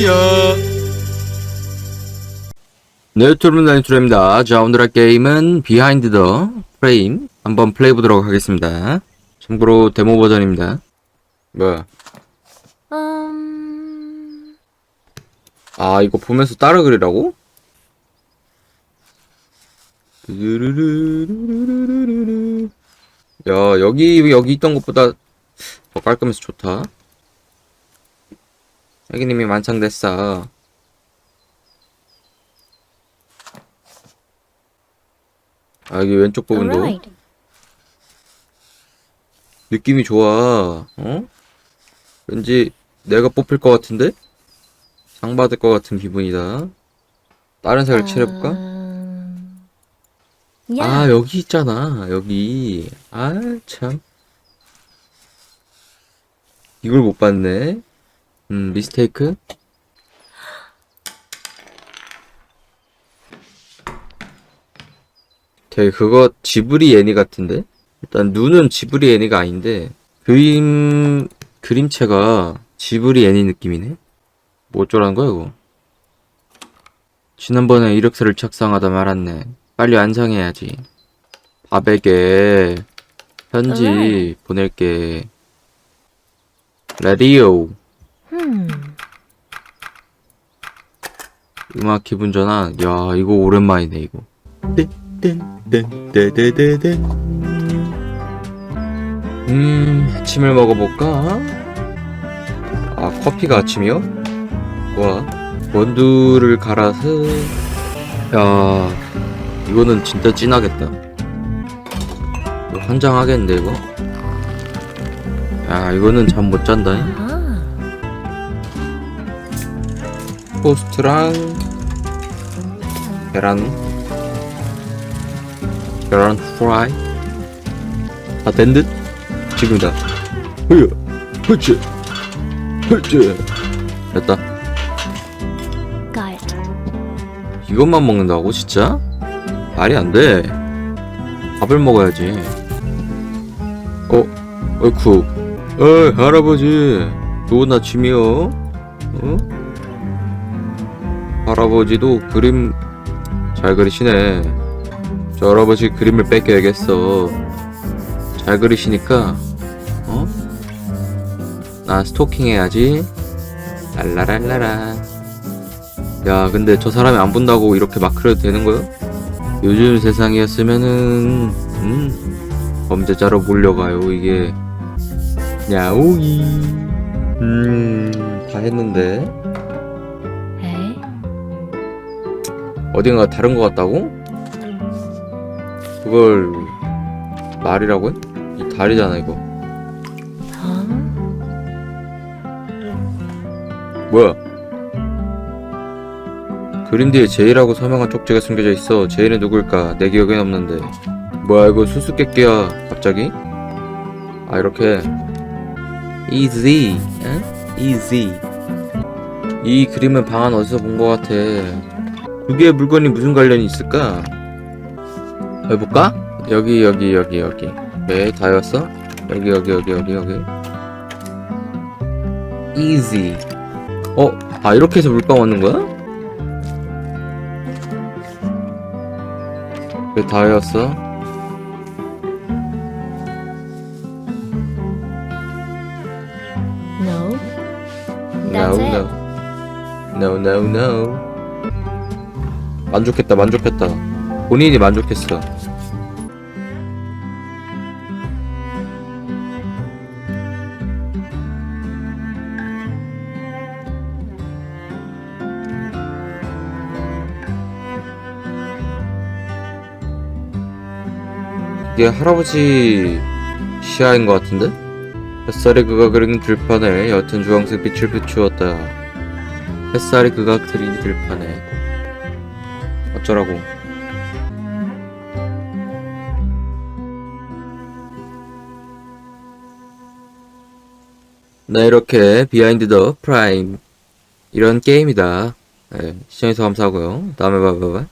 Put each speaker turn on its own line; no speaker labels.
할렐루야. 네, 여러분 다니투레입니다. 자, 오늘 할 게임은 비하인드 더 프레임 한번 플레이 보도록 하겠습니다. 참고로 데모 버전입니다. 뭐야?
음...
아, 이거 보면서 따라 그리라고? 야, 여기 여기 있던 것보다 더 깔끔해서 좋다. 애기님이 완성됐어. 아, 여기 왼쪽 부분도
Alright.
느낌이 좋아. 어? 왠지 내가 뽑힐 것 같은데? 상 받을 것 같은 기분이다. 다른 색을 칠해볼까?
음...
아, 여기 있잖아. 여기. 아, 참. 이걸 못 봤네. 음, 미스테이크? 되게 그거 지브리 애니 같은데? 일단 눈은 지브리 애니가 아닌데 그림 그림체가 지브리 애니 느낌이네. 뭐 어쩌라는 거야 이거? 지난번에 이력서를 착상하다 말았네. 빨리 완성해야지. 밥에게 편지. 보낼게. 라디오
Hmm.
음악 기분 전환. 야 이거 오랜만이네 이거. 음 아침을 먹어볼까? 아 커피가 아침이요? 와 원두를 갈아서 야 이거는 진짜 진하겠다. 환장하겠는데 이거? 야 이거는 잠 못 잔다.
Ah.
토스트랑 계란 계란 프라이 다 된 듯? 지금이다 흐여 흐쯔 흐쯔 됐다. 이것만 먹는다고 진짜? 말이 안돼 밥을 먹어야지 어? 어이쿠 어이 할아버지 좋은 아침이요 어? 할아버지도 그림 잘 그리시네. 저 할아버지 그림을 뺏겨야겠어. 잘 그리시니까 어? 나 스토킹 해야지. 랄라랄라라. 야 근데 저 사람이 안 본다고 이렇게 막 그려도 되는 거야? 요즘 세상이었으면은 음? 범죄자로 몰려가요 이게. 야오이. 음 다 했는데 어딘가 다른 것 같다고? 그걸 말이라고 해? 이 다리잖아 이거? 뭐야 그림 뒤에 제이라고 서명한 쪽지가 숨겨져 있어 제이는 누굴까 내 기억엔 없는데 뭐야 이거 수수께끼야 갑자기 아 이렇게 easy 응? easy 이 그림은 방 안 어디서 본 것 같아 두 개의 물건이 무슨 관련이 있을까 해볼까? 여기 여기 여기 여기 네 다였어? 여기 여기 여기 여기 여기 easy 어? 아 이렇게 해서 물감 얻는 거야? 왜 다였어?
No.
No
That's it.
no No no no 만족했다 만족했다 본인이 만족했어 이게 할아버지 시야인 것 같은데? 햇살이 그가 그린 들판에 옅은 주황색 빛을 비추었다. 햇살이 그가 그린 들판에 어쩌라고? 네 이렇게 비하인드 더 프라임 이런 게임이다. 네, 시청해주셔서 감사하고요. 다음에 봐봐봐.